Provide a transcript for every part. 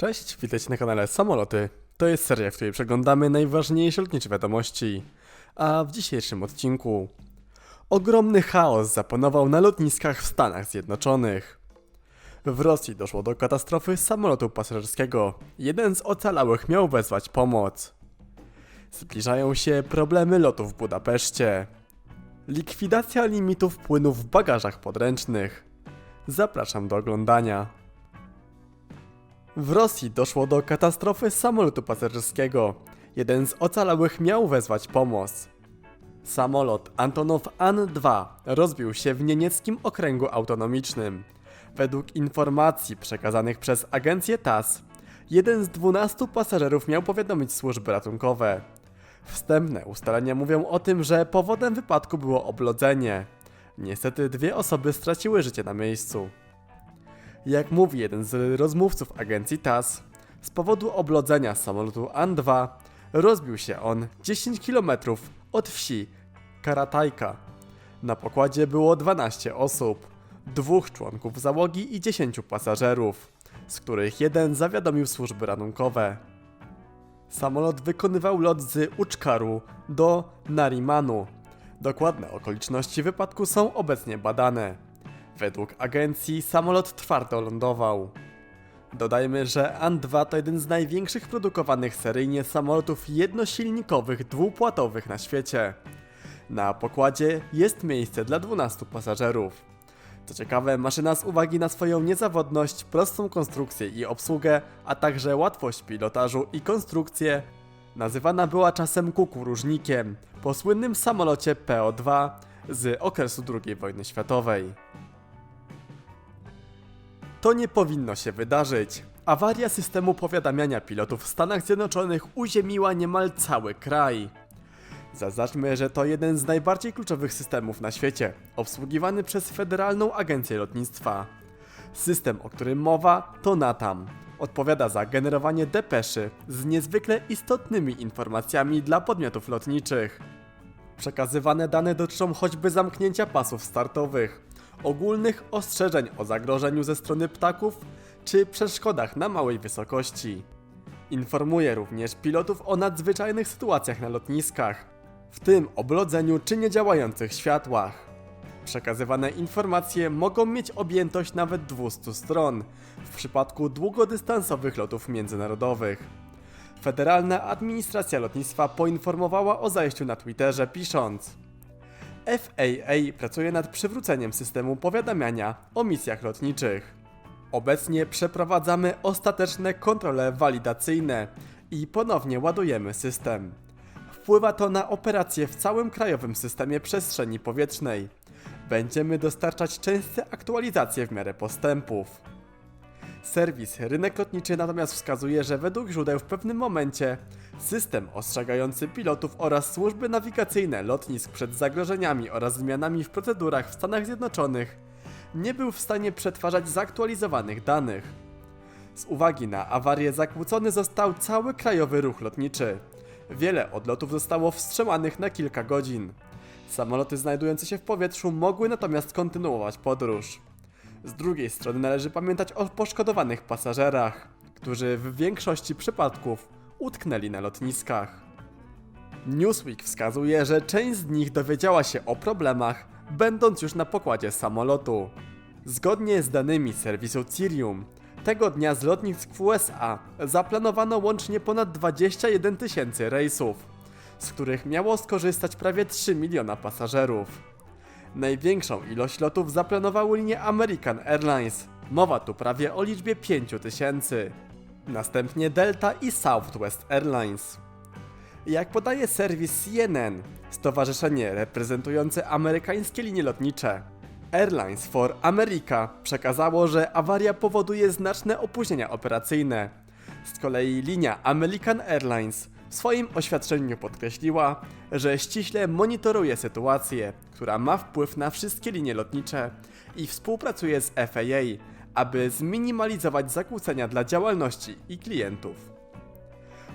Cześć, witajcie na kanale Samoloty. To jest seria, w której przeglądamy najważniejsze lotnicze wiadomości. A w dzisiejszym odcinku ogromny chaos zapanował na lotniskach w Stanach Zjednoczonych. W Rosji doszło do katastrofy samolotu pasażerskiego. Jeden z ocalałych miał wezwać pomoc. Zbliżają się problemy lotu w Budapeszcie. Likwidacja limitów płynów w bagażach podręcznych. Zapraszam do oglądania. W Rosji doszło do katastrofy samolotu pasażerskiego. Jeden z ocalałych miał wezwać pomoc. Samolot Antonow An-2 rozbił się w niemieckim okręgu autonomicznym. Według informacji przekazanych przez agencję TASS, jeden z 12 pasażerów miał powiadomić służby ratunkowe. Wstępne ustalenia mówią o tym, że powodem wypadku było oblodzenie. Niestety dwie osoby straciły życie na miejscu. Jak mówi jeden z rozmówców agencji TASS, z powodu oblodzenia samolotu An-2 rozbił się on 10 km od wsi Karatajka. Na pokładzie było 12 osób, dwóch członków załogi i 10 pasażerów, z których jeden zawiadomił służby ratunkowe. Samolot wykonywał lot z Uczkaru do Narimanu. Dokładne okoliczności wypadku są obecnie badane. Według agencji samolot twardo lądował. Dodajmy, że An-2 to jeden z największych produkowanych seryjnie samolotów jednosilnikowych dwupłatowych na świecie. Na pokładzie jest miejsce dla 12 pasażerów. Co ciekawe, maszyna z uwagi na swoją niezawodność, prostą konstrukcję i obsługę, a także łatwość pilotażu i konstrukcję, nazywana była czasem kukuróżnikiem, po słynnym samolocie PO-2 z okresu II wojny światowej. To nie powinno się wydarzyć. Awaria systemu powiadamiania pilotów w Stanach Zjednoczonych uziemiła niemal cały kraj. Zaznaczmy, że to jeden z najbardziej kluczowych systemów na świecie, obsługiwany przez Federalną Agencję Lotnictwa. System, o którym mowa, to NATAM. Odpowiada za generowanie depeszy z niezwykle istotnymi informacjami dla podmiotów lotniczych. Przekazywane dane dotyczą choćby zamknięcia pasów startowych, ogólnych ostrzeżeń o zagrożeniu ze strony ptaków czy przeszkodach na małej wysokości. Informuje również pilotów o nadzwyczajnych sytuacjach na lotniskach, w tym oblodzeniu czy niedziałających światłach. Przekazywane informacje mogą mieć objętość nawet 200 stron w przypadku długodystansowych lotów międzynarodowych. Federalna Administracja Lotnictwa poinformowała o zajściu na Twitterze pisząc: FAA pracuje nad przywróceniem systemu powiadamiania o misjach lotniczych. Obecnie przeprowadzamy ostateczne kontrole walidacyjne i ponownie ładujemy system. Wpływa to na operacje w całym krajowym systemie przestrzeni powietrznej. Będziemy dostarczać częste aktualizacje w miarę postępów. Serwis Rynek Lotniczy natomiast wskazuje, że według źródeł w pewnym momencie system ostrzegający pilotów oraz służby nawigacyjne lotnisk przed zagrożeniami oraz zmianami w procedurach w Stanach Zjednoczonych nie był w stanie przetwarzać zaktualizowanych danych. Z uwagi na awarię zakłócony został cały krajowy ruch lotniczy. Wiele odlotów zostało wstrzymanych na kilka godzin. Samoloty znajdujące się w powietrzu mogły natomiast kontynuować podróż. Z drugiej strony należy pamiętać o poszkodowanych pasażerach, którzy w większości przypadków utknęli na lotniskach. Newsweek wskazuje, że część z nich dowiedziała się o problemach, będąc już na pokładzie samolotu. Zgodnie z danymi serwisu Cirium, tego dnia z lotnisk w USA zaplanowano łącznie ponad 21 tysięcy rejsów, z których miało skorzystać prawie 3 miliona pasażerów. Największą ilość lotów zaplanowały linie American Airlines. Mowa tu prawie o liczbie 5 tysięcy. Następnie Delta i Southwest Airlines. Jak podaje serwis CNN, stowarzyszenie reprezentujące amerykańskie linie lotnicze, Airlines for America przekazało, że awaria powoduje znaczne opóźnienia operacyjne. Z kolei linia American Airlines w swoim oświadczeniu podkreśliła, że ściśle monitoruje sytuację, która ma wpływ na wszystkie linie lotnicze i współpracuje z FAA, aby zminimalizować zakłócenia dla działalności i klientów.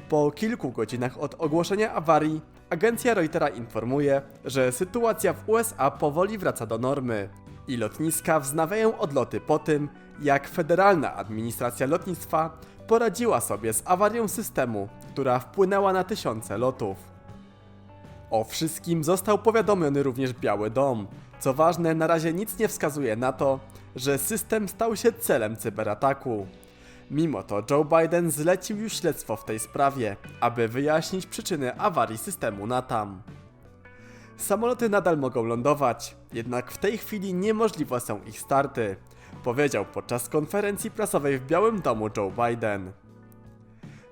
Po kilku godzinach od ogłoszenia awarii, agencja Reutera informuje, że sytuacja w USA powoli wraca do normy i lotniska wznawiają odloty po tym, jak Federalna Administracja Lotnictwa poradziła sobie z awarią systemu, która wpłynęła na tysiące lotów. O wszystkim został powiadomiony również Biały Dom. Co ważne, na razie nic nie wskazuje na to, że system stał się celem cyberataku. Mimo to Joe Biden zlecił już śledztwo w tej sprawie, aby wyjaśnić przyczyny awarii systemu NATAM. Samoloty nadal mogą lądować, jednak w tej chwili niemożliwe są ich starty, powiedział podczas konferencji prasowej w Białym Domu Joe Biden.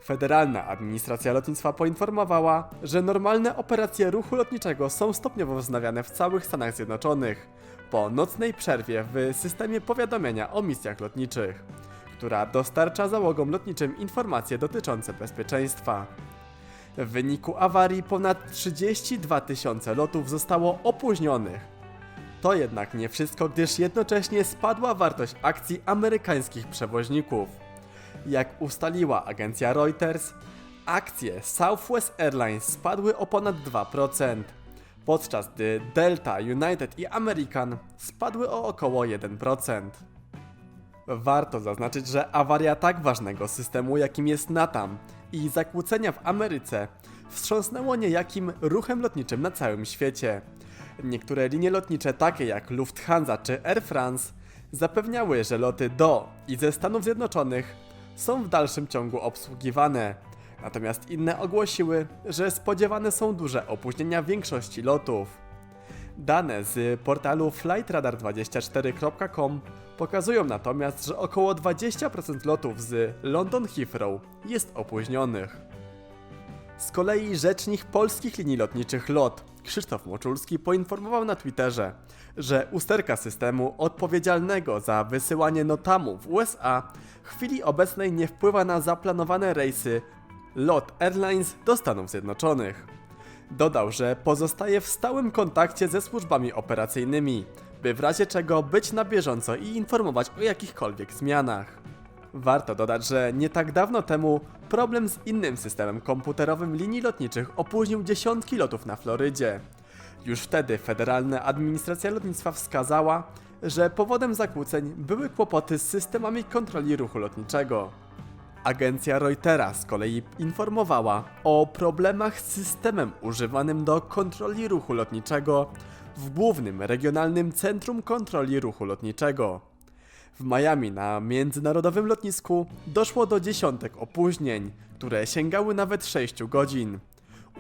Federalna Administracja Lotnictwa poinformowała, że normalne operacje ruchu lotniczego są stopniowo wznawiane w całych Stanach Zjednoczonych po nocnej przerwie w systemie powiadomienia o misjach lotniczych, która dostarcza załogom lotniczym informacje dotyczące bezpieczeństwa. W wyniku awarii ponad 32 tysiące lotów zostało opóźnionych. To jednak nie wszystko, gdyż jednocześnie spadła wartość akcji amerykańskich przewoźników. Jak ustaliła agencja Reuters, akcje Southwest Airlines spadły o ponad 2%, podczas gdy Delta, United i American spadły o około 1%. Warto zaznaczyć, że awaria tak ważnego systemu, jakim jest NATAM i zakłócenia w Ameryce wstrząsnęło niejakim ruchem lotniczym na całym świecie. Niektóre linie lotnicze, takie jak Lufthansa czy Air France, zapewniały, że loty do i ze Stanów Zjednoczonych są w dalszym ciągu obsługiwane. Natomiast inne ogłosiły, że spodziewane są duże opóźnienia większości lotów. Dane z portalu flightradar24.com pokazują natomiast, że około 20% lotów z London Heathrow jest opóźnionych. Z kolei rzecznik polskich linii lotniczych LOT, Krzysztof Moczulski, poinformował na Twitterze, że usterka systemu odpowiedzialnego za wysyłanie notamu w USA w chwili obecnej nie wpływa na zaplanowane rejsy LOT Airlines do Stanów Zjednoczonych. Dodał, że pozostaje w stałym kontakcie ze służbami operacyjnymi, by w razie czego być na bieżąco i informować o jakichkolwiek zmianach. Warto dodać, że nie tak dawno temu problem z innym systemem komputerowym linii lotniczych opóźnił dziesiątki lotów na Florydzie. Już wtedy Federalna Administracja Lotnictwa wskazała, że powodem zakłóceń były kłopoty z systemami kontroli ruchu lotniczego. Agencja Reutera z kolei informowała o problemach z systemem używanym do kontroli ruchu lotniczego w głównym regionalnym centrum kontroli ruchu lotniczego. W Miami na międzynarodowym lotnisku doszło do dziesiątek opóźnień, które sięgały nawet 6 godzin.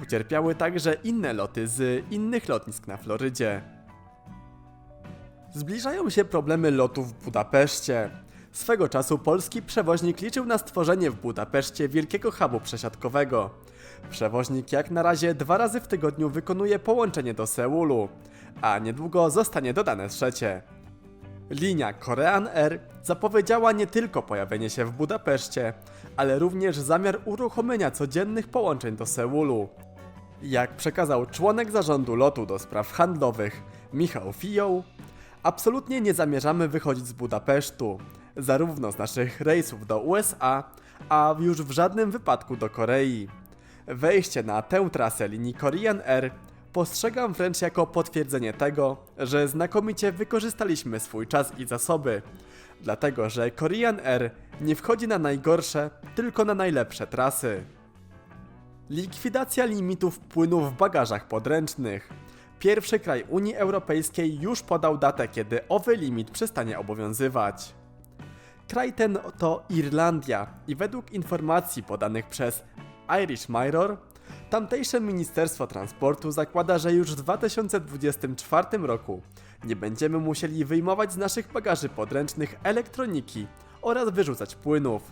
Ucierpiały także inne loty z innych lotnisk na Florydzie. Zbliżają się problemy lotów w Budapeszcie. Swego czasu polski przewoźnik liczył na stworzenie w Budapeszcie wielkiego hubu przesiadkowego. Przewoźnik jak na razie dwa razy w tygodniu wykonuje połączenie do Seulu, a niedługo zostanie dodane trzecie. Linia Korean Air zapowiedziała nie tylko pojawienie się w Budapeszcie, ale również zamiar uruchomienia codziennych połączeń do Seulu. Jak przekazał członek zarządu lotu do spraw handlowych Michał Fijoł, absolutnie nie zamierzamy wychodzić z Budapesztu, zarówno z naszych rejsów do USA, a już w żadnym wypadku do Korei. Wejście na tę trasę linii Korean Air postrzegam wręcz jako potwierdzenie tego, że znakomicie wykorzystaliśmy swój czas i zasoby, dlatego że Korean Air nie wchodzi na najgorsze, tylko na najlepsze trasy. Likwidacja limitów płynu w bagażach podręcznych. Pierwszy kraj Unii Europejskiej już podał datę, kiedy owy limit przestanie obowiązywać. Kraj ten to Irlandia i według informacji podanych przez Irish Mirror, tamtejsze Ministerstwo Transportu zakłada, że już w 2024 roku nie będziemy musieli wyjmować z naszych bagaży podręcznych elektroniki oraz wyrzucać płynów.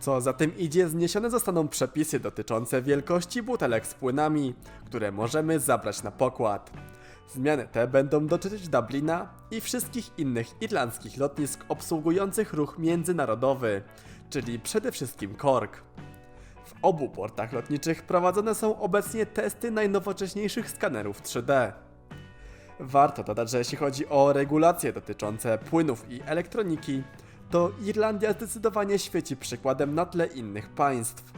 Co za tym idzie, zniesione zostaną przepisy dotyczące wielkości butelek z płynami, które możemy zabrać na pokład. Zmiany te będą dotyczyć Dublina i wszystkich innych irlandzkich lotnisk obsługujących ruch międzynarodowy, czyli przede wszystkim Cork. W obu portach lotniczych prowadzone są obecnie testy najnowocześniejszych skanerów 3D. Warto dodać, że jeśli chodzi o regulacje dotyczące płynów i elektroniki, to Irlandia zdecydowanie świeci przykładem na tle innych państw.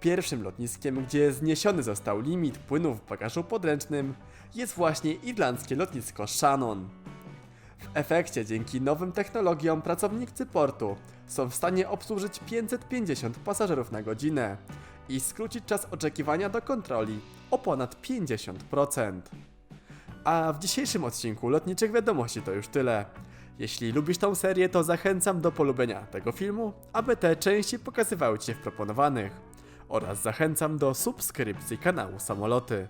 Pierwszym lotniskiem, gdzie zniesiony został limit płynów w bagażu podręcznym, jest właśnie irlandzkie lotnisko Shannon. W efekcie, dzięki nowym technologiom, pracownicy portu są w stanie obsłużyć 550 pasażerów na godzinę i skrócić czas oczekiwania do kontroli o ponad 50%. A w dzisiejszym odcinku Lotniczych Wiadomości to już tyle. Jeśli lubisz tą serię, to zachęcam do polubienia tego filmu, aby te części pokazywały Ci w proponowanych. Oraz zachęcam do subskrypcji kanału Samoloty.